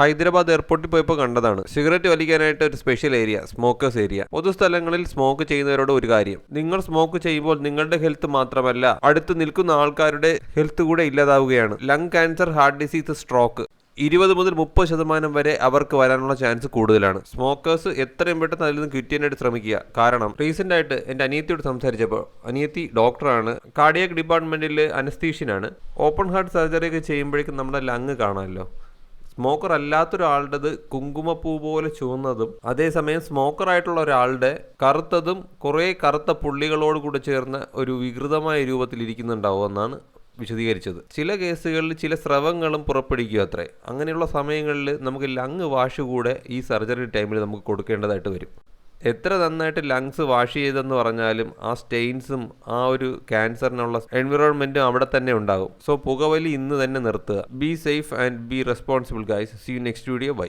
ഹൈദരാബാദ് എയർപോർട്ടിൽ പോയപ്പോൾ കണ്ടതാണ്. സിഗരറ്റ് വലിക്കാനായിട്ട് ഒരു സ്പെഷ്യൽ ഏരിയ സ്മോക്കേഴ്സ് ഏരിയ പൊതുസ്ഥലങ്ങളിൽ സ്മോക്ക് ചെയ്യുന്നവരോട് ഒരു കാര്യം. നിങ്ങൾ സ്മോക്ക് ചെയ്യുമ്പോൾ നിങ്ങളുടെ ഹെൽത്ത് മാത്രമല്ല അടുത്ത് നിൽക്കുന്ന ആൾക്കാരുടെ ഹെൽത്ത് കൂടെ ഇല്ലാതാവുകയാണ്. Lung cancer heart disease stroke ഇരുപത് മുതൽ മുപ്പത് ശതമാനം വരെ അവർക്ക് വരാനുള്ള ചാൻസ് കൂടുതലാണ്. സ്മോക്കേഴ്സ് എത്രയും പെട്ടെന്ന് അതിൽ നിന്ന് ക്വിറ്റിയാനായിട്ട് ശ്രമിക്കുക. കാരണം റീസെന്റ് ആയിട്ട് എന്റെ അനിയത്തിയോട് സംസാരിച്ചപ്പോൾ അനിയത്തി ഡോക്ടറാണ് കാർഡിയക് ഡിപ്പാർട്ട്മെന്റിൽ അനസ്തീഷ്യനാണ് ഓപ്പൺ ഹാർട്ട് സർജറി ഒക്കെ ചെയ്യുമ്പോഴേക്കും നമ്മുടെ ലങ് കാണാമല്ലോ. സ്മോക്കർ അല്ലാത്തൊരാളുടേത് കുങ്കുമപ്പൂ പോലെ ചുവന്നതും അതേസമയം സ്മോക്കർ ആയിട്ടുള്ള ഒരാളുടെ കറുത്തതും കുറേ കറുത്ത പുള്ളികളോട് കൂടെ ചേർന്ന ഒരു വികൃതമായ രൂപത്തിൽ ഇരിക്കുന്നുണ്ടാവും എന്നാണ് വിശദീകരിച്ചത്. ചില കേസുകളിൽ ചില സ്രവങ്ങളും പുറപ്പെടുവിക്കുക അത്രേ. അങ്ങനെയുള്ള സമയങ്ങളിൽ നമുക്ക് ലങ് വാഷ് കൂടെ ഈ സർജറി ടൈമിൽ നമുക്ക് കൊടുക്കേണ്ടതായിട്ട് വരും. എത്ര നന്നായിട്ട് ലങ്സ് വാഷ് ചെയ്തെന്ന് പറഞ്ഞാലും ആ സ്റ്റെയിൻസും ആ ഒരു ക്യാൻസറിനുള്ള എൻവിറോൺമെന്റും അവിടെ തന്നെ ഉണ്ടാകും. സോ പുകവലി ഇന്ന് തന്നെ നിർത്തുക. Be safe and be responsible guys see you next video bye